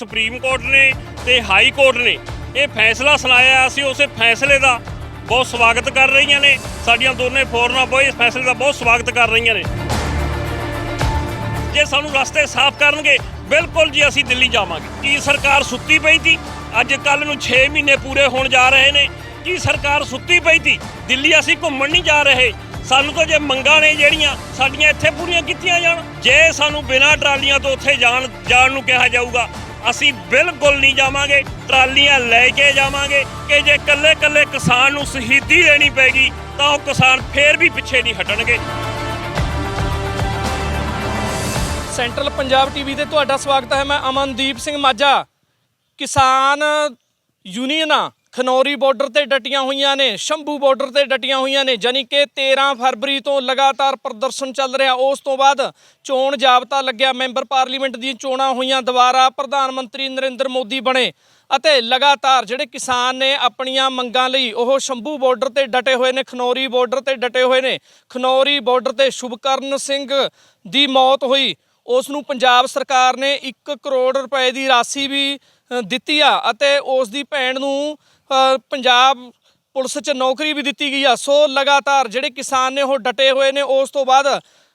Supreme court ਨੇ ਤੇ high court ਨੇ ਇਹ ਫੈਸਲਾ ਸੁਣਾਇਆ ਅਸੀਂ ਉਸੇ ਫੈਸਲੇ ਦਾ ਬਹੁਤ ਸਵਾਗਤ ਕਰ ਰਹੀਆਂ ਨੇ। ਸਾਡੀਆਂ ਦੋਨੇ ਫੋਰਨਾਂ ਬਹੁਤ ਇਸ ਫੈਸਲੇ ਦਾ ਬਹੁਤ ਸਵਾਗਤ ਕਰ ਰਹੀਆਂ ਨੇ। ਜੇ ਸਾਨੂੰ ਰਸਤੇ ਸਾਫ਼ ਕਰਨਗੇ, ਬਿਲਕੁਲ ਜੀ ਅਸੀਂ ਦਿੱਲੀ ਜਾਵਾਂਗੇ। ਕੀ ਸਰਕਾਰ ਸੁੱਤੀ ਪਈ ਸੀ? ਅੱਜ ਕੱਲ ਨੂੰ 6 ਮਹੀਨੇ ਪੂਰੇ ਹੋਣ ਜਾ ਰਹੇ ਨੇ। ਕੀ ਸਰਕਾਰ ਸੁੱਤੀ ਪਈ ਸੀ? ਦਿੱਲੀ ਅਸੀਂ ਘੁੰਮਣ ਨਹੀਂ ਜਾ ਰਹੇ। ਸਾਨੂੰ ਤਾਂ ਜੇ ਮੰਗਾਂ ਨੇ ਜਿਹੜੀਆਂ ਸਾਡੀਆਂ ਇੱਥੇ ਪੂਰੀਆਂ ਕੀਤੀਆਂ ਜਾਣ, ਜੇ ਸਾਨੂੰ ਬਿਨਾਂ ਟਰਾਲੀਆਂ ਤੋਂ ਉੱਥੇ ਜਾਣ ਜਾਣ ਨੂੰ ਕਿਹਾ ਜਾਊਗਾ ਅਸੀਂ ਬਿਲਕੁਲ ਨਹੀਂ ਜਾਵਾਂਗੇ, ਟਰਾਲੀਆਂ ਲੈ ਕੇ ਜਾਵਾਂਗੇ ਕਿ ਜੇ ਕੱਲੇ ਕੱਲੇ ਕਿਸਾਨ ਨੂੰ ਸ਼ਹੀਦੀ ਦੇਣੀ ਪੈਗੀ, ਤਾਂ ਉਹ ਕਿਸਾਨ ਫੇਰ ਵੀ ਪਿੱਛੇ ਨਹੀਂ ਹਟਣਗੇ। ਸੈਂਟਰਲ ਪੰਜਾਬ ਟੀਵੀ ਤੇ ਤੁਹਾਡਾ ਸਵਾਗਤ ਹੈ, ਮੈਂ ਅਮਨਦੀਪ ਸਿੰਘ ਮਾਝਾ। ਕਿਸਾਨ ਯੂਨੀਅਨਾਂ ਖਨੌਰੀ ਬਾਰਡਰ ਤੇ ਡਟੀਆਂ ਹੋਈਆਂ ਨੇ, ਸ਼ੰਭੂ ਬਾਰਡਰ ਤੇ ਡਟੀਆਂ ਹੋਈਆਂ ਨੇ ਜਾਨੀ ਕਿ 13 ਫਰਵਰੀ ਤੋਂ ਲਗਾਤਾਰ ਪ੍ਰਦਰਸ਼ਨ ਚੱਲ ਰਿਹਾ। ਉਸ ਤੋਂ ਬਾਅਦ ਚੋਣ ਜਾਬਤਾ ਲੱਗਿਆ। ਮੈਂਬਰ ਪਾਰਲੀਮੈਂਟ ਦੀਆਂ ਚੋਣਾਂ ਹੋਈਆਂ, ਦੁਬਾਰਾ ਪ੍ਰਧਾਨ ਮੰਤਰੀ ਨਰਿੰਦਰ ਮੋਦੀ ਬਣੇ ਅਤੇ ਲਗਾਤਾਰ ਜਿਹੜੇ ਕਿਸਾਨ ਨੇ ਆਪਣੀਆਂ ਮੰਗਾਂ ਲਈ ਉਹ ਸ਼ੰਭੂ ਬਾਰਡਰ ਤੇ ਡਟੇ ਹੋਏ ਨੇ, ਖਨੌਰੀ ਬਾਰਡਰ ਤੇ ਡਟੇ ਹੋਏ ਨੇ। ਖਨੌਰੀ ਬਾਰਡਰ ਤੇ ਸ਼ੁਭਕਰਨ ਸਿੰਘ ਦੀ ਮੌਤ ਹੋਈ। ਉਸ ਨੂੰ ਪੰਜਾਬ ਸਰਕਾਰ ਨੇ 1 ਕਰੋੜ ਰੁਪਏ ਦੀ ਰਾਸ਼ੀ ਵੀ ਦਿੱਤੀ ਆ ਅਤੇ ਉਸ ਦੀ ਭੈਣ ਨੂੰ ਪੰਜਾਬ ਪੁਲਿਸ 'ਚ ਨੌਕਰੀ ਵੀ ਦਿੱਤੀ ਗਈ ਆ। ਸੋ ਲਗਾਤਾਰ ਜਿਹੜੇ ਕਿਸਾਨ ਨੇ ਉਹ ਡਟੇ ਹੋਏ ਨੇ, ਉਸ ਤੋਂ ਬਾਅਦ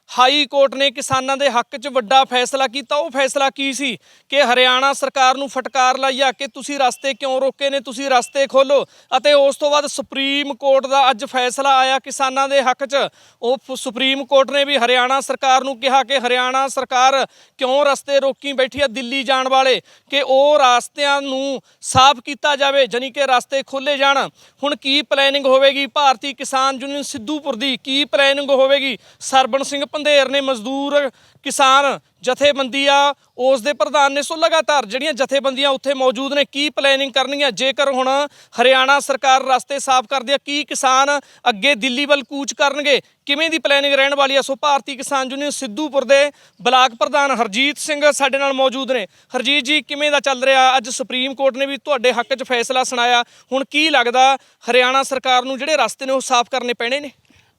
ਹਾਈ ਕੋਰਟ ਨੇ ਕਿਸਾਨਾਂ ਦੇ ਹੱਕ 'ਚ ਵੱਡਾ ਫੈਸਲਾ ਕੀਤਾ। ਉਹ ਫੈਸਲਾ ਕੀ ਸੀ? ਕਿ ਹਰਿਆਣਾ ਸਰਕਾਰ ਨੂੰ ਫਟਕਾਰ ਲਾਈ ਆ ਕਿ ਤੁਸੀਂ ਰਸਤੇ ਕਿਉਂ ਰੋਕੇ ਨੇ? ਤੁਸੀਂ ਰਸਤੇ ਖੋਲੋ ਅਤੇ ਉਸ ਤੋਂ ਬਾਅਦ ਸੁਪਰੀਮ ਕੋਰਟ ਦਾ ਅੱਜ ਫੈਸਲਾ ਆਇਆ ਕਿਸਾਨਾਂ ਦੇ ਹੱਕ 'ਚ। ਉਹ ਸੁਪਰੀਮ ਕੋਰਟ ਨੇ ਵੀ ਹਰਿਆਣਾ ਸਰਕਾਰ ਨੂੰ ਕਿਹਾ ਕਿ ਹਰਿਆਣਾ ਸਰਕਾਰ ਕਿਉਂ ਰਸਤੇ ਰੋਕੀ ਬੈਠੀ ਆ ਦਿੱਲੀ ਜਾਣ ਵਾਲੇ? ਕਿ ਉਹ ਰਸਤਿਆਂ ਨੂੰ ਸਾਫ਼ ਕੀਤਾ ਜਾਵੇ, ਜਾਣੀ ਕਿ ਰਸਤੇ ਖੋਲੇ ਜਾਣ। ਹੁਣ ਕੀ ਪਲੈਨਿੰਗ ਹੋਵੇਗੀ? ਭਾਰਤੀ ਕਿਸਾਨ ਯੂਨੀਅਨ ਸਿੱਧੂਪੁਰ ਦੀ ਕੀ ਪਲੈਨਿੰਗ ਹੋਵੇਗੀ? ਸਰਬਣ ਸਿੰਘ ਪੰਧੇਰ ਨੇ ਮਜ਼ਦੂਰ, ਕਿਸਾਨ, ਜਥੇਬੰਦੀ ਆ, ਉਸ ਦੇ ਪ੍ਰਧਾਨ ਨੇ ਸੋ ਲਗਾਤਾਰ ਜਿਹੜੀਆਂ ਜਥੇਬੰਦੀਆਂ ਉੱਥੇ ਮੌਜੂਦ ਨੇ, ਕੀ ਪਲੈਨਿੰਗ ਕਰਨਗੀਆਂ ਜੇਕਰ ਹੁਣ ਹਰਿਆਣਾ ਸਰਕਾਰ ਰਸਤੇ ਸਾਫ਼ ਕਰਦੀ ਆ, ਕੀ ਕਿਸਾਨ ਅੱਗੇ ਦਿੱਲੀ ਵੱਲ ਕੂਚ ਕਰਨਗੇ? ਕਿਵੇਂ ਦੀ ਪਲੈਨਿੰਗ ਰਹਿਣ ਵਾਲੀ ਆ? ਸੋ ਭਾਰਤੀ ਕਿਸਾਨ ਯੂਨੀਅਨ ਸਿੱਧੂਪੁਰ ਦੇ ਬਲਾਕ ਪ੍ਰਧਾਨ ਹਰਜੀਤ ਸਿੰਘ ਸਾਡੇ ਨਾਲ ਮੌਜੂਦ ਨੇ। ਹਰਜੀਤ ਜੀ, ਕਿਵੇਂ ਦਾ ਚੱਲ ਰਿਹਾ? ਅੱਜ ਸੁਪਰੀਮ ਕੋਰਟ ਨੇ ਵੀ ਤੁਹਾਡੇ ਹੱਕ 'ਚ ਫੈਸਲਾ ਸੁਣਾਇਆ। ਹੁਣ ਕੀ ਲੱਗਦਾ? ਹਰਿਆਣਾ ਸਰਕਾਰ ਨੂੰ ਜਿਹੜੇ ਰਸਤੇ ਨੇ ਉਹ ਸਾਫ਼ ਕਰਨੇ ਪੈਣੇ ਨੇ?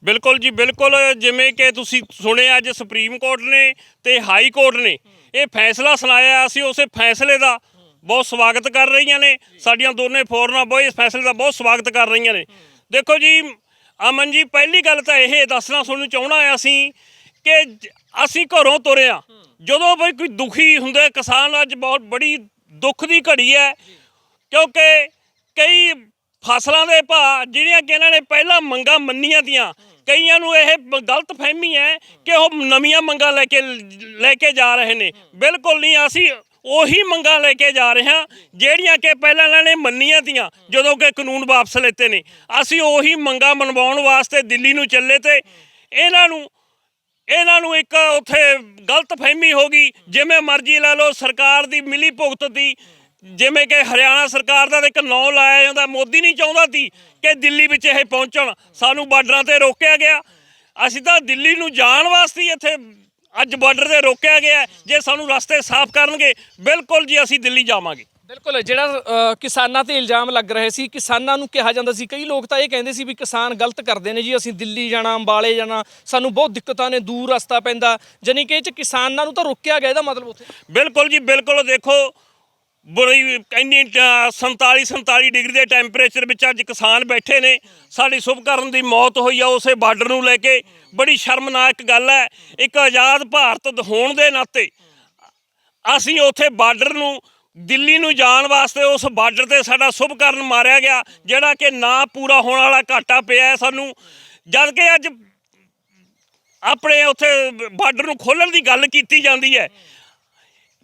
ਬਿਲਕੁਲ ਜੀ, ਬਿਲਕੁਲ ਜਿਵੇਂ ਕਿ ਤੁਸੀਂ ਸੁਣਿਆ ਅੱਜ ਸੁਪਰੀਮ ਕੋਰਟ ਨੇ ਤੇ ਹਾਈ ਕੋਰਟ ਨੇ। ਇਹ ਫੈਸਲਾ ਸੁਣਾਇਆ ਅਸੀਂ ਉਸੇ ਫੈਸਲੇ ਦਾ ਬਹੁਤ ਸਵਾਗਤ ਕਰ ਰਹੀਆਂ ਨੇ। ਸਾਡੀਆਂ ਦੋਨੇ ਫੋਰਨਾਂ ਬਹੁਤ, ਇਸ ਫੈਸਲੇ ਦਾ ਬਹੁਤ ਸਵਾਗਤ ਕਰ ਰਹੀਆਂ ਨੇ। ਦੇਖੋ ਜੀ, ਅਮਨ ਜੀ, ਪਹਿਲੀ ਗੱਲ ਤਾਂ ਇਹ ਦੱਸਣਾ ਤੁਹਾਨੂੰ ਚਾਹਣਾ ਆ ਅਸੀਂ ਕਿ ਅਸੀਂ ਘਰੋਂ ਤੁਰੇ ਆ ਜਦੋਂ ਵੀ ਕੋਈ ਦੁਖੀ ਹੁੰਦਾ ਕਿਸਾਨ ਅੱਜ ਬਹੁਤ ਬੜੀ ਦੁੱਖ ਦੀ ਘੜੀ ਹੈ। ਕਿਉਂਕਿ ਕਈ ਫਸਲਾਂ ਦੇ ਭਾਅ ਜਿਹੜੀਆਂ ਕਿ ਇਹਨਾਂ ਨੇ ਪਹਿਲਾਂ ਮੰਗਾਂ ਮੰਨੀਆਂ ਦੀਆਂ ਕਈਆਂ ਨੂੰ ਇਹ ਗਲਤ ਫਹਿਮੀ ਹੈ ਕਿ ਉਹ ਨਵੀਆਂ ਮੰਗਾਂ ਲੈ ਕੇ ਲੈ ਕੇ ਜਾ ਰਹੇ ਨੇ। ਬਿਲਕੁਲ ਨਹੀਂ, ਅਸੀਂ ਉਹੀ ਮੰਗਾਂ ਲੈ ਕੇ ਜਾ ਰਹੇ ਹਾਂ, ਜਿਹੜੀਆਂ ਕਿ ਪਹਿਲਾਂ ਇਹਨਾਂ ਨੇ ਮੰਨੀਆਂ ਤੀਆਂ, ਜਦੋਂ ਕਿ ਕਾਨੂੰਨ ਵਾਪਸ ਲੈਤੇ ਨੇ। ਅਸੀਂ ਉਹੀ ਮੰਗਾਂ ਮਨਵਾਉਣ ਵਾਸਤੇ ਦਿੱਲੀ ਨੂੰ ਚੱਲੇ ਤੇ ਇਹਨਾਂ ਨੂੰ ਇਹਨਾਂ ਨੂੰ ਇੱਕ ਉੱਥੇ ਗਲਤ ਫਹਿਮੀ ਹੋ ਗਈ, ਜਿਵੇਂ ਮਰਜ਼ੀ ਲੈ ਲਓ, ਸਰਕਾਰ ਦੀ ਮਿਲੀ ਭੁਗਤ ਦੀ ਜਿਵੇਂ ਕਿ ਹਰਿਆਣਾ ਸਰਕਾਰ ਦਾ ਇੱਕ ਨਾਂ ਲਾਇਆ ਜਾਂਦਾ ਮੋਦੀ ਨਹੀਂ ਚਾਹੁੰਦਾ ਸੀ ਕਿ ਦਿੱਲੀ ਵਿੱਚ ਇਹ ਪਹੁੰਚਣ। ਸਾਨੂੰ ਬਾਰਡਰਾਂ ਤੇ ਰੋਕਿਆ ਗਿਆ। ਅਸੀਂ ਤਾਂ ਦਿੱਲੀ ਨੂੰ ਜਾਣ ਵਾਸਤੇ ਇੱਥੇ ਅੱਜ ਬਾਰਡਰ ਤੇ ਰੋਕਿਆ ਗਿਆ। ਜੇ ਸਾਨੂੰ ਰਸਤੇ ਸਾਫ਼ ਕਰਨਗੇ ਬਿਲਕੁਲ ਜੀ ਅਸੀਂ ਦਿੱਲੀ ਜਾਵਾਂਗੇ। ਬਿਲਕੁਲ ਜਿਹੜਾ ਕਿਸਾਨਾਂ ਤੇ ਇਲਜ਼ਾਮ ਲੱਗ ਰਹੇ ਸੀ ਕਿਸਾਨਾਂ ਨੂੰ ਕਿਹਾ ਜਾਂਦਾ ਸੀ ਕਈ ਲੋਕ ਤਾਂ ਇਹ ਕਹਿੰਦੇ ਸੀ ਵੀ ਕਿਸਾਨ ਗਲਤ ਕਰਦੇ ਨੇ ਜੀ ਅਸੀਂ ਦਿੱਲੀ ਜਾਣਾ ਅੰਬਾਲੇ ਜਾਣਾ ਸਾਨੂੰ ਬਹੁਤ ਦਿੱਕਤਾਂ ਨੇ ਦੂਰ ਰਸਤਾ ਪੈਂਦਾ। ਜਾਨੀ ਕਿ ਇਹ ਚ ਕਿਸਾਨਾਂ ਨੂੰ ਤਾਂ ਰੋਕਿਆ ਗਿਆ ਇਹਦਾ ਮਤਲਬ ਉੱਥੇ। ਬਿਲਕੁਲ ਜੀ ਬਿਲਕੁਲ ਦੇਖੋ ਬੜੀ ਇੰਨੀ 47 47 ਡਿਗਰੀ ਦੇ ਟੈਂਪਰੇਚਰ ਵਿੱਚ ਅੱਜ ਕਿਸਾਨ ਬੈਠੇ ਨੇ। ਸਾਡੀ ਸੁਭਕਰਨ ਦੀ ਮੌਤ ਹੋਈ ਆ, ਉਸੇ ਬਾਰਡਰ ਨੂੰ ਲੈ ਕੇ। ਬੜੀ ਸ਼ਰਮਨਾਕ ਗੱਲ ਹੈ, ਇੱਕ ਆਜ਼ਾਦ ਭਾਰਤ ਹੋਣ ਦੇ ਨਾਤੇ ਅਸੀਂ ਉੱਥੇ ਬਾਰਡਰ ਨੂੰ, ਦਿੱਲੀ ਨੂੰ ਜਾਣ ਵਾਸਤੇ ਉਸ ਬਾਰਡਰ ਤੇ ਸਾਡਾ ਸੁਭਕਰਨ ਮਾਰਿਆ ਗਿਆ, ਜਿਹੜਾ ਕਿ ਨਾ ਪੂਰਾ ਹੋਣ ਵਾਲਾ ਘਾਟਾ ਪਿਆ ਸਾਨੂੰ। ਜਦ ਕਿ ਅੱਜ ਆਪਣੇ ਉੱਥੇ ਬਾਰਡਰ ਨੂੰ ਖੋਲਣ ਦੀ ਗੱਲ ਕੀਤੀ ਜਾਂਦੀ ਹੈ।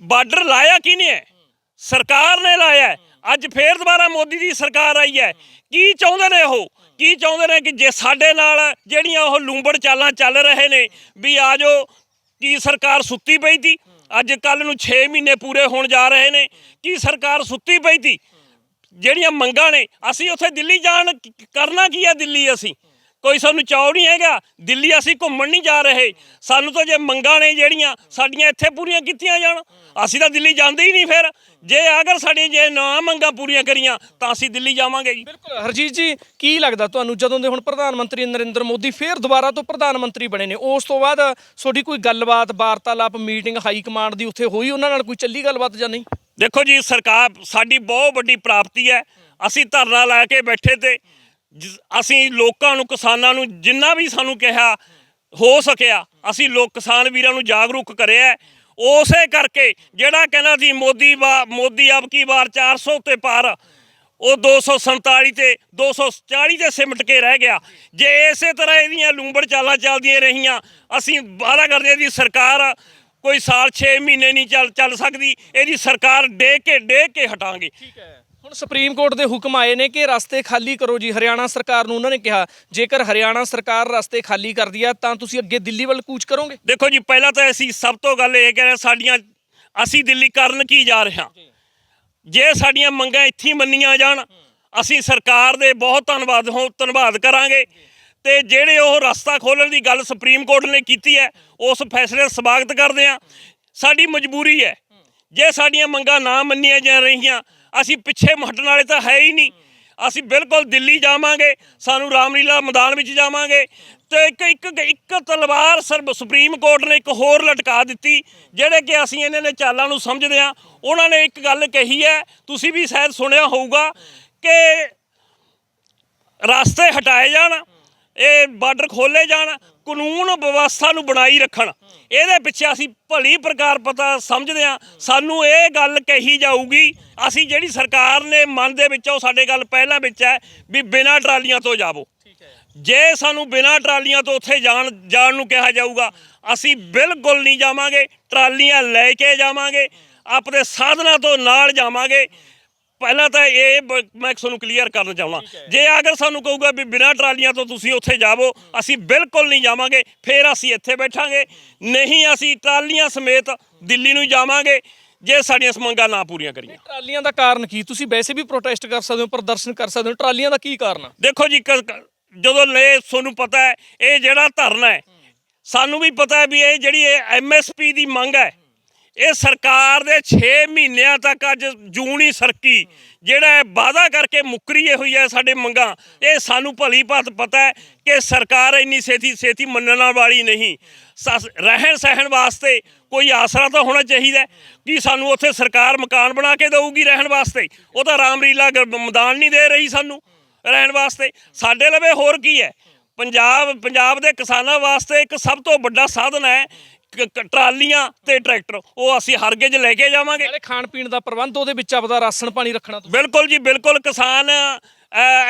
ਬਾਰਡਰ ਲਾਇਆ ਕਿਹਨੇ ਹੈ? ਸਰਕਾਰ ਨੇ ਲਾਇਆ ਅੱਜ ਫੇਰ ਦੁਬਾਰਾ ਮੋਦੀ ਦੀ ਸਰਕਾਰ ਆਈ ਹੈ। ਕੀ ਚਾਹੁੰਦੇ ਨੇ ਉਹ? ਕੀ ਚਾਹੁੰਦੇ ਨੇ ਕਿ ਜੇ ਸਾਡੇ ਨਾਲ ਜਿਹੜੀਆਂ ਉਹ ਲੂੰਬੜ ਚਾਲਾਂ ਚੱਲ ਰਹੇ ਨੇ, ਵੀ ਆ ਜੋ ਕੀ ਸਰਕਾਰ ਸੁੱਤੀ ਪਈ ਤੀ? ਅੱਜ ਕੱਲ ਨੂੰ 6 ਮਹੀਨੇ ਪੂਰੇ ਹੋਣ ਜਾ ਰਹੇ ਨੇ। ਕੀ ਸਰਕਾਰ ਸੁੱਤੀ ਪਈ ਤੀ? ਜਿਹੜੀਆਂ ਮੰਗਾਂ ਨੇ, ਅਸੀਂ ਉੱਥੇ ਦਿੱਲੀ ਜਾਣ, ਕਰਨਾ ਕੀ ਹੈ ਦਿੱਲੀ ਅਸੀਂ? ਕੋਈ ਸਾਨੂੰ ਚਾਅ ਨਹੀਂ ਹੈਗਾ। ਦਿੱਲੀ ਅਸੀਂ ਘੁੰਮਣ ਨਹੀਂ ਜਾ ਰਹੇ। ਸਾਨੂੰ ਤਾਂ ਜੇ ਮੰਗਾਂ ਨੇ ਜਿਹੜੀਆਂ ਸਾਡੀਆਂ ਇੱਥੇ ਪੂਰੀਆਂ ਕੀਤੀਆਂ ਜਾਣ ਅਸੀਂ ਤਾਂ ਦਿੱਲੀ ਜਾਂਦੇ ਹੀ ਨਹੀਂ ਫਿਰ। ਜੇ ਅਗਰ ਸਾਡੀਆਂ ਜੇ ਨਾ ਮੰਗਾਂ ਪੂਰੀਆਂ ਕਰੀਆਂ ਤਾਂ ਅਸੀਂ ਦਿੱਲੀ ਜਾਵਾਂਗੇ ਜੀ। ਬਿਲਕੁਲ। ਹਰਜੀਤ ਜੀ ਕੀ ਲੱਗਦਾ ਤੁਹਾਨੂੰ ਜਦੋਂ ਦੇ ਹੁਣ ਪ੍ਰਧਾਨ ਮੰਤਰੀ ਨਰਿੰਦਰ ਮੋਦੀ ਫੇਰ ਦੁਬਾਰਾ ਤੋਂ ਪ੍ਰਧਾਨ ਮੰਤਰੀ ਬਣੇ ਨੇ? ਉਸ ਤੋਂ ਬਾਅਦ ਤੁਹਾਡੀ ਕੋਈ ਗੱਲਬਾਤ ਵਾਰਤਾਲਾਪ ਮੀਟਿੰਗ ਹਾਈ ਕਮਾਂਡ ਦੀ ਉੱਥੇ ਹੋਈ? ਉਹਨਾਂ ਨਾਲ ਕੋਈ ਚੱਲੀ ਗੱਲਬਾਤ ਜਾਂ ਨਹੀਂ? ਦੇਖੋ ਜੀ ਸਰਕਾਰ ਸਾਡੀ ਬਹੁਤ ਵੱਡੀ ਪ੍ਰਾਪਤੀ ਹੈ। ਅਸੀਂ ਧਰਨਾ ਲਾ ਕੇ ਬੈਠੇ ਤੇ ਜਿਸ- ਅਸੀਂ ਲੋਕਾਂ ਨੂੰ, ਕਿਸਾਨਾਂ ਨੂੰ ਜਿੰਨਾ ਵੀ ਸਾਨੂੰ ਕਿਹਾ ਹੋ ਸਕਿਆ, ਅਸੀਂ ਲੋਕ, ਕਿਸਾਨ ਵੀਰਾਂ ਨੂੰ ਜਾਗਰੂਕ ਕਰਿਆ ਹੈ। ਉਸੇ ਕਰਕੇ ਜਿਹੜਾ ਕਹਿੰਦਾ ਸੀ, ਮੋਦੀ ਵਾ, ਮੋਦੀ ਅਬ ਕੀ ਵਾਰ 400 ਤੇ ਪਾਰ, ਉਹ 247 ਤੇ 240 ਤੇ ਸਿਮਟ ਕੇ ਰਹਿ ਗਿਆ। ਜੇ ਇਸੇ ਤਰ੍ਹਾਂ ਇਹਦੀਆਂ ਲੂੰਬੜ ਚਾਲਾਂ ਚੱਲਦੀਆਂ ਰਹੀਆਂ, ਅਸੀਂ ਵਾਅਦਾ ਕਰਦੇ ਹਾਂ ਜੀ, ਸਰਕਾਰ ਕੋਈ ਸਾਲ 6 ਮਹੀਨੇ ਨਹੀਂ ਚੱਲ ਚੱਲ ਸਕਦੀ, ਇਹਦੀ ਸਰਕਾਰ ਡੇ ਕੇ ਡੇ ਕੇ ਹਟਾਂਗੇ। ਠੀਕ ਹੈ। ਹੁਣ ਸੁਪਰੀਮ ਕੋਰਟ ਦੇ ਹੁਕਮ ਆਏ ਨੇ ਕਿ ਰਸਤੇ ਖਾਲੀ ਕਰੋ ਜੀ। ਹਰਿਆਣਾ ਸਰਕਾਰ ਨੂੰ ਉਹਨਾਂ ਨੇ ਕਿਹਾ ਜੇਕਰ ਹਰਿਆਣਾ ਸਰਕਾਰ ਰਸਤੇ ਖਾਲੀ ਕਰਦੀ ਆ ਤਾਂ ਤੁਸੀਂ ਅੱਗੇ ਦਿੱਲੀ ਵੱਲ ਕੂਚ ਕਰੋਗੇ? ਦੇਖੋ ਜੀ ਪਹਿਲਾਂ ਤਾਂ ਅਸੀਂ ਸਭ ਤੋਂ ਗੱਲ ਇਹ ਕਹਿੰਦੇ ਸਾਡੀਆਂ ਅਸੀਂ ਦਿੱਲੀ ਕਰਨ ਕੀ ਜਾ ਰਹੇ ਹਾਂ। ਜੇ। ਸਾਡੀਆਂ ਮੰਗਾਂ ਇੱਥੇ ਮੰਨੀਆਂ ਜਾਣ ਅਸੀਂ ਸਰਕਾਰ ਦੇ ਬਹੁਤ ਧੰਨਵਾਦ ਹੋ ਧੰਨਵਾਦ ਕਰਾਂਗੇ। ਤੇ ਜਿਹੜੇ ਉਹ ਰਸਤਾ ਖੋਲਣ ਦੀ ਗੱਲ ਸੁਪਰੀਮ ਕੋਰਟ ਨੇ ਕੀਤੀ ਹੈ ਉਸ ਫੈਸਲੇ ਦਾ ਸਵਾਗਤ ਕਰਦੇ ਹਾਂ। ਸਾਡੀ ਮਜਬੂਰੀ ਹੈ। ਜੇ ਸਾਡੀਆਂ ਮੰਗਾਂ ਨਾ ਮੰਨੀਆਂ ਜਾ ਰਹੀਆਂ ਅਸੀਂ ਪਿੱਛੇ ਹਟਣ ਵਾਲੇ ਤਾਂ ਹੈ ਹੀ ਨਹੀਂ। ਅਸੀਂ ਬਿਲਕੁਲ ਦਿੱਲੀ ਜਾਵਾਂਗੇ, ਸਾਨੂੰ ਰਾਮਲੀਲਾ ਮੈਦਾਨ ਵਿੱਚ ਜਾਵਾਂਗੇ ਤੇ ਇੱਕ ਇੱਕ ਇੱਕ ਤਲਵਾਰ ਸਰਬ ਸੁਪਰੀਮ ਕੋਰਟ ਨੇ ਇੱਕ ਹੋਰ ਲਟਕਾ ਦਿੱਤੀ, ਜਿਹੜੇ ਕਿ ਅਸੀਂ ਇਹਨਾਂ ਨੇ ਚਾਲਾਂ ਨੂੰ ਸਮਝਦੇ ਹਾਂ। ਉਹਨਾਂ ਨੇ ਇੱਕ ਗੱਲ ਕਹੀ ਹੈ, ਤੁਸੀਂ ਵੀ ਸ਼ਾਇਦ ਸੁਣਿਆ ਹੋਊਗਾ ਕਿ ਰਸਤੇ ਹਟਾਏ ਜਾਣ ਇਹ ਬਾਰਡਰ ਖੋਲੇ ਜਾਣ ਕਾਨੂੰਨ ਵਿਵਸਥਾ ਨੂੰ ਬਣਾਈ ਰੱਖਣ। ਇਹਦੇ ਪਿੱਛੇ ਅਸੀਂ ਭਲੀ ਪ੍ਰਕਾਰ ਪਤਾ ਸਮਝਦੇ ਹਾਂ। ਸਾਨੂੰ ਇਹ ਗੱਲ ਕਹੀ ਜਾਊਗੀ ਅਸੀਂ ਜਿਹੜੀ ਸਰਕਾਰ ਨੇ ਮਨ ਦੇ ਵਿੱਚ ਆ, ਉਹ ਸਾਡੇ ਗੱਲ ਪਹਿਲਾਂ ਵਿੱਚ ਹੈ ਵੀ ਬਿਨਾਂ ਟਰਾਲੀਆਂ ਤੋਂ ਜਾਵੋ। ਜੇ ਸਾਨੂੰ ਬਿਨਾਂ ਟਰਾਲੀਆਂ ਤੋਂ ਉੱਥੇ ਜਾਣ ਜਾਣ ਨੂੰ ਕਿਹਾ ਜਾਊਗਾ ਅਸੀਂ ਬਿਲਕੁਲ ਨਹੀਂ ਜਾਵਾਂਗੇ ਟਰਾਲੀਆਂ ਲੈ ਕੇ ਜਾਵਾਂਗੇ ਆਪਣੇ ਸਾਧਨਾਂ ਤੋਂ ਨਾਲ ਜਾਵਾਂਗੇ। ਪਹਿਲਾਂ ਤਾਂ ਇਹ ਬ- ਮੈਂ ਤੁਹਾਨੂੰ ਕਲੀਅਰ ਕਰਨਾ ਚਾਹੁੰਦਾ ਜੇ ਅਗਰ ਸਾਨੂੰ ਕਹੂਗਾ ਵੀ ਬਿਨਾਂ ਟਰਾਲੀਆਂ ਤੋਂ ਤੁਸੀਂ ਉੱਥੇ ਜਾਵੋ ਅਸੀਂ ਬਿਲਕੁਲ ਨਹੀਂ ਜਾਵਾਂਗੇ ਫਿਰ ਅਸੀਂ ਇੱਥੇ ਬੈਠਾਂਗੇ। ਨਹੀਂ ਅਸੀਂ ਟਰਾਲੀਆਂ ਸਮੇਤ ਦਿੱਲੀ ਨੂੰ ਜਾਵਾਂਗੇ ਜੇ ਸਾਡੀਆਂ ਮੰਗਾਂ ਨਾ ਪੂਰੀਆਂ ਕਰੀਆਂ ਟਰਾਲੀਆਂ ਦਾ ਕਾਰਨ ਕੀ? ਤੁਸੀਂ ਵੈਸੇ ਵੀ ਪ੍ਰੋਟੈਸਟ ਕਰ ਸਕਦੇ ਹੋ ਪ੍ਰਦਰਸ਼ਨ ਕਰ ਸਕਦੇ ਹੋ। ਟਰਾਲੀਆਂ ਦਾ ਕੀ ਕਾਰਨ ਆ? ਦੇਖੋ ਜੀ ਕ- ਕ- ਜਦੋਂ ਲੈ ਤੁਹਾਨੂੰ ਪਤਾ ਹੈ ਇਹ ਜਿਹੜਾ ਧਰਨਾ ਹੈ ਸਾਨੂੰ ਵੀ ਪਤਾ ਹੈ ਵੀ ਇਹ ਜਿਹੜੀ ਐਮਐਸਪੀ ਦੀ ਮੰਗ ਹੈ ਇਹ ਸਰਕਾਰ ਦੇ 6 ਮਹੀਨਿਆਂ ਤੱਕ ਅੱਜ ਜੂਨ ਸਰਕੀ। ਜਿਹੜਾ ਇਹ ਵਾਅਦਾ ਕਰਕੇ ਮੁੱਕਰੀ ਹੋਈ ਹੈ ਸਾਡੇ ਮੰਗਾਂ, ਇਹ ਸਾਨੂੰ ਭਲੀ ਭਾਤ ਪਤਾ ਹੈ ਕਿ ਸਰਕਾਰ ਇੰਨੀ ਛੇਤੀ ਛੇਤੀ ਮੰਨਣ ਵਾਲੀ ਨਹੀਂ। ਸਸ- ਰਹਿਣ ਸਹਿਣ ਵਾਸਤੇ ਕੋਈ ਆਸਰਾ ਤਾਂ ਹੋਣਾ ਚਾਹੀਦਾ ਕਿ ਸਾਨੂੰ ਉੱਥੇ ਸਰਕਾਰ ਮਕਾਨ ਬਣਾ ਕੇ ਦੇਊਗੀ ਰਹਿਣ ਵਾਸਤੇ। ਉਹ ਤਾਂ ਰਾਮਲੀਲਾ ਗ- ਮੈਦਾਨ ਨਹੀਂ ਦੇ ਰਹੀ ਸਾਨੂੰ ਰਹਿਣ ਵਾਸਤੇ। ਸਾਡੇ ਲਵੇ ਹੋਰ ਕੀ ਹੈ? ਪੰਜਾਬ ਪੰਜਾਬ ਦੇ ਕਿਸਾਨਾਂ ਵਾਸਤੇ ਇੱਕ ਸਭ ਤੋਂ ਵੱਡਾ ਸਾਧਨ ਹੈ ਕ- ਕ- ਟਰਾਲੀਆਂ ਤੇ ਟਰੈਕਟਰ ਉਹ ਅਸੀਂ ਹਰਗੇ 'ਚ ਲੈ ਕੇ ਜਾਵਾਂਗੇ। ਨਾਲੇ ਖਾਣ ਪੀਣ ਦਾ ਪ੍ਰਬੰਧ ਉਹਦੇ ਵਿੱਚ ਆਪਦਾ ਰਾਸ਼ਨ ਪਾਣੀ ਰੱਖਣਾ ਤੁਸੀਂ। ਬਿਲਕੁਲ ਜੀ ਬਿਲਕੁਲ ਕਿਸਾਨ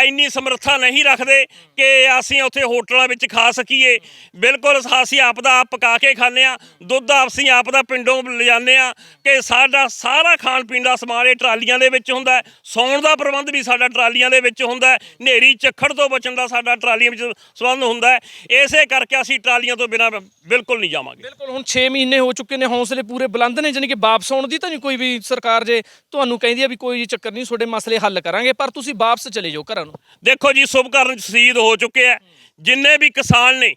ਇੰਨੀ ਸਮਰੱਥਾ ਨਹੀਂ ਰੱਖਦੇ ਕਿ ਅਸੀਂ ਉੱਥੇ ਹੋਟਲਾਂ ਵਿੱਚ ਖਾ ਸਕੀਏ। ਬਿਲਕੁਲ ਅਸੀਂ ਆਪ ਦਾ ਆਪ ਪਕਾ ਕੇ ਖਾਂਦੇ ਆ ਦੁੱਧ ਅਸੀਂ ਆਪ ਦਾ ਪਿੰਡੋਂ ਲਿਜਾਂਦੇ ਆ ਕਿ ਸਾਡਾ ਸਾਰਾ ਖਾਣ ਪੀਣ ਦਾ ਸਮਾਨ ਇਹ ਟਰਾਲੀਆਂ ਦੇ ਵਿੱਚ ਹੁੰਦਾ ਹੈ। ਸੌਣ ਦਾ ਪ੍ਰਬੰਧ ਵੀ ਸਾਡਾ ਟਰਾਲੀਆਂ ਦੇ ਵਿੱਚ ਹੁੰਦਾ ਹੈ। ਹਨੇਰੀ, ਝੱਖੜ ਤੋਂ ਬਚਣ ਦਾ ਸਾਡਾ ਟਰਾਲੀਆਂ ਵਿੱਚ ਸੰਬੰਧ ਹੁੰਦਾ ਇਸੇ ਕਰਕੇ ਅਸੀਂ ਟਰਾਲੀਆਂ ਤੋਂ ਬਿਨਾਂ ਬਿਲਕੁਲ ਨਹੀਂ ਜਾਵਾਂਗੇ। ਬਿਲਕੁਲ, ਹੁਣ 6 ਮਹੀਨੇ ਹੋ ਚੁੱਕੇ ਨੇ ਹੌਸਲੇ ਪੂਰੇ ਬੁਲੰਦ ਨੇ, ਜਾਣੀ ਕਿ ਵਾਪਸ ਆਉਣ ਦੀ ਤਾਂ ਨਹੀਂ ਕੋਈ ਵੀ ਸਰਕਾਰ ਜੇ ਤੁਹਾਨੂੰ ਕਹਿੰਦੀ ਆ ਵੀ ਕੋਈ ਚੱਕਰ ਨਹੀਂ, ਤੁਹਾਡੇ ਮਸਲੇ ਹੱਲ ਕਰਾਂਗੇ, ਪਰ ਤੁਸੀਂ ਵਾਪਸ ਚਲੇ ਜਾਓ ਘਰਾਂ ਨੂੰ। ਦੇਖੋ ਜੀ ਸੁਭਕਰਨ ਸ਼ਹੀਦ ਹੋ ਚੁੱਕੇ ਆ। ਜਿੰਨੇ ਵੀ ਕਿਸਾਨ ਨੇ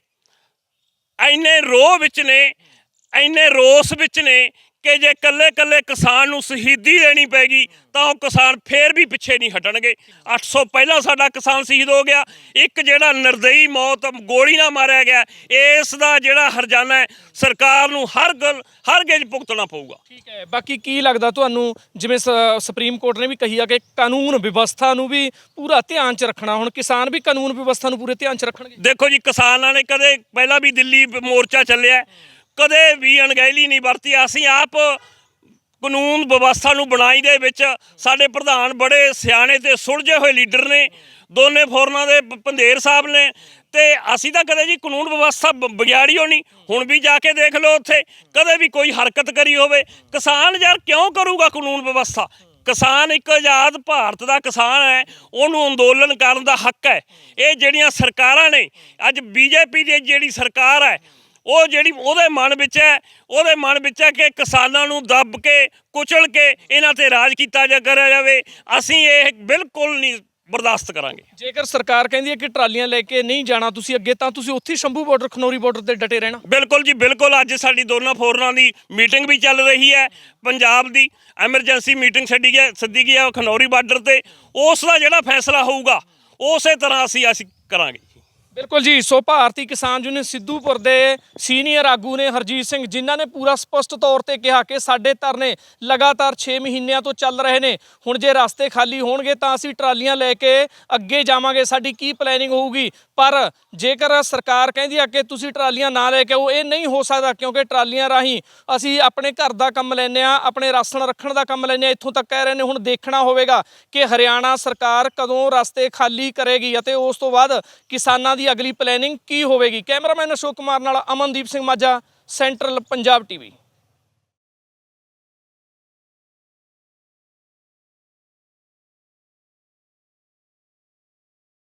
ਐਨੇ ਰੋਹ ਵਿੱਚ ਨੇ ਐਨੇ ਰੋਸ ਵਿੱਚ ਨੇ ਕਿ ਜੇ ਕੱਲੇ ਕੱਲੇ ਕਿਸਾਨ ਨੂੰ ਸ਼ਹੀਦੀ ਦੇਣੀ ਪੈਗੀ ਤਾਂ ਉਹ ਕਿਸਾਨ ਫੇਰ ਵੀ ਪਿੱਛੇ ਨਹੀਂ ਹਟਣਗੇ। 800 ਪਹਿਲਾਂ ਸਾਡਾ ਕਿਸਾਨ ਸ਼ਹੀਦ ਹੋ ਗਿਆ। ਇੱਕ ਜਿਹੜਾ ਨਿਰਦਈ ਮੌਤ ਗੋਲੀ ਨਾਲ ਮਾਰਿਆ ਗਿਆ ਇਸ ਦਾ ਜਿਹੜਾ ਹਰਜਾਨਾ ਹੈ ਸਰਕਾਰ ਨੂੰ ਹਰ ਗੱਲ ਹਰ ਗੇਜ ਭੁਗਤਣਾ ਪਊਗਾ। ਠੀਕ ਹੈ ਬਾਕੀ ਕੀ ਲੱਗਦਾ ਤੁਹਾਨੂੰ? ਜਿਵੇਂ ਸੁਪਰੀਮ ਕੋਰਟ ਨੇ ਵੀ ਕਹੀ ਆ ਕਿ ਕਾਨੂੰਨ ਵਿਵਸਥਾ ਨੂੰ ਵੀ ਪੂਰਾ ਧਿਆਨ 'ਚ ਰੱਖਣਾ ਹੁਣ ਕਿਸਾਨ ਵੀ ਕਾਨੂੰਨ ਵਿਵਸਥਾ ਨੂੰ ਪੂਰੇ ਧਿਆਨ 'ਚ ਰੱਖਣਗੇ। ਦੇਖੋ ਜੀ ਕਿਸਾਨਾਂ ਨੇ ਕਦੇ ਪਹਿਲਾਂ ਵੀ ਦਿੱਲੀ ਮੋਰਚਾ ਚੱਲਿਆ। ਕਦੇ ਵੀ ਅਣਗਹਿਲੀ ਨਹੀਂ ਵਰਤੀ। ਅਸੀਂ ਆਪ ਕਾਨੂੰਨ ਵਿਵਸਥਾ ਨੂੰ ਬਣਾਈ ਦੇ ਵਿੱਚ ਸਾਡੇ ਪ੍ਰਧਾਨ ਬੜੇ ਸਿਆਣੇ ਤੇ ਸੁਲਝੇ ਹੋਏ ਲੀਡਰ ਨੇ, ਦੋਨੇ ਫੋਰਨਾਂ ਦੇ ਪੰਧੇਰ ਸਾਹਿਬ ਨੇ ਤੇ ਅਸੀਂ ਤਾਂ ਕਦੇ ਜੀ ਕਾਨੂੰਨ ਵਿਵਸਥਾ ਬ- ਵਿਗਾੜੀ ਨਹੀਂ, ਹੁਣ ਵੀ ਜਾ ਕੇ ਦੇਖ ਲਓ ਉੱਥੇ, ਕਦੇ ਵੀ ਕੋਈ ਹਰਕਤ ਕਰੀ ਹੋਵੇ। ਕਿਸਾਨ ਯਾਰ ਕਿਉਂ ਕਰੂਗਾ ਕਾਨੂੰਨ ਵਿਵਸਥਾ? ਕਿਸਾਨ ਇੱਕ ਆਜ਼ਾਦ ਭਾਰਤ ਦਾ ਕਿਸਾਨ ਹੈ, ਉਹਨੂੰ ਅੰਦੋਲਨ ਕਰਨ ਦਾ ਹੱਕ ਹੈ। ਇਹ ਜਿਹੜੀਆਂ ਸਰਕਾਰਾਂ ਨੇ, ਅੱਜ ਬੀਜੇਪੀ ਦੀ ਜਿਹੜੀ ਸਰਕਾਰ ਹੈ ਉਹ ਜਿਹੜੀ ਉਹਦੇ ਮਨ ਵਿੱਚ ਹੈ ਉਹਦੇ ਮਨ ਵਿੱਚ ਹੈ ਕਿ ਕਿਸਾਨਾਂ ਨੂੰ ਦੱਬ ਕੇ ਕੁਚਲ ਕੇ ਇਹਨਾਂ ਤੇ ਰਾਜ ਕੀਤਾ ਜਾ ਕਰਿਆ ਜਾਵੇ ਅਸੀਂ ਇਹ ਬਿਲਕੁਲ ਨਹੀਂ ਬਰਦਾਸ਼ਤ ਕਰਾਂਗੇ। ਜੇਕਰ ਸਰਕਾਰ ਕਹਿੰਦੀ ਹੈ ਕਿ ਟਰਾਲੀਆਂ ਲੈ ਕੇ ਨਹੀਂ ਜਾਣਾ ਤੁਸੀਂ ਅੱਗੇ ਤਾਂ ਤੁਸੀਂ ਉੱਥੇ ਸ਼ੰਭੂ ਬਾਰਡਰ ਖਨੌਰੀ ਬਾਰਡਰ ਤੇ ਡਟੇ ਰਹਿਣਾ। ਬਿਲਕੁਲ ਜੀ ਬਿਲਕੁਲ ਅੱਜ ਸਾਡੀ ਦੋਨਾਂ ਫੋਰਨਾਂ ਦੀ ਮੀਟਿੰਗ ਵੀ ਚੱਲ ਰਹੀ ਹੈ ਪੰਜਾਬ ਦੀ ਐਮਰਜੈਂਸੀ ਮੀਟਿੰਗ ਛੱਡੀ ਗਿਆ ਸੱਦੀ ਹੈ ਖਨੌਰੀ ਬਾਰਡਰ ਤੇ। ਉਸ ਦਾ ਜਿਹੜਾ ਫੈਸਲਾ ਹੋਊਗਾ ਉਸੇ ਤਰ੍ਹਾਂ ਅਸੀਂ ਅਸੀਂ ਕਰਾਂਗੇ। ਬਿਲਕੁਲ ਜੀ, ਸੋ ਭਾਰਤੀ ਕਿਸਾਨ ਯੂਨੀਅਨ ਸਿੱਧੂਪੁਰ ਦੇ ਸੀਨੀਅਰ ਆਗੂ ਨੇ ਹਰਜੀਤ ਸਿੰਘ, ਜਿਨ੍ਹਾਂ ਨੇ ਪੂਰਾ ਸਪਸ਼ਟ ਤੌਰ ਤੇ ਕਿਹਾ ਕਿ ਸਾਡੇ ਧਰਨੇ ਲਗਾਤਾਰ 6 ਮਹੀਨਿਆਂ ਤੋਂ ਚੱਲ ਰਹੇ ਨੇ। ਹੁਣ ਜੇ ਰਸਤੇ ਖਾਲੀ ਹੋਣਗੇ ਤਾਂ ਅਸੀਂ ਟਰਾਲੀਆਂ ਲੈ ਕੇ ਅੱਗੇ ਜਾਵਾਂਗੇ। ਸਾਡੀ ਕੀ ਪਲੈਨਿੰਗ ਹੋਊਗੀ? ਪਰ ਜੇਕਰ ਸਰਕਾਰ ਕਹਿੰਦੀ ਆ ਕਿ ਤੁਸੀਂ ਟਰਾਲੀਆਂ ਨਾ ਲੈ ਕੇ ਆਓ, ਇਹ ਨਹੀਂ ਹੋ ਸਕਦਾ, ਕਿਉਂਕਿ ਟਰਾਲੀਆਂ ਰਾਹੀਂ ਅਸੀਂ ਆਪਣੇ ਘਰ ਦਾ ਕੰਮ ਲੈਨੇ ਆ ਆਪਣੇ ਰਾਸ਼ਨ ਰੱਖਣ ਦਾ ਕੰਮ ਲੈਨੇ ਆ ਇੱਥੋਂ ਤੱਕ ਕਹਿ ਰਹੇ ਨੇ, ਹੁਣ ਦੇਖਣਾ ਹੋਵੇਗਾ ਕਿ ਹਰਿਆਣਾ ਸਰਕਾਰ ਕਦੋਂ ਰਸਤੇ ਖਾਲੀ ਕਰੇਗੀ ਅਤੇ ਉਸ ਤੋਂ ਬਾਅਦ ਕਿਸਾਨਾਂ ਦੀ ਦੀ ਅਗਲੀ ਪਲੈਨਿੰਗ ਕੀ ਹੋਵੇਗੀ? ਕੈਮਰਾਮੈਨ ਅਸ਼ੋਕ ਕੁਮਾਰ ਨਾਲ ਅਮਨਦੀਪ ਸਿੰਘ ਮਾਝਾ ਸੈਂਟਰਲ ਪੰਜਾਬ ਟੀਵੀ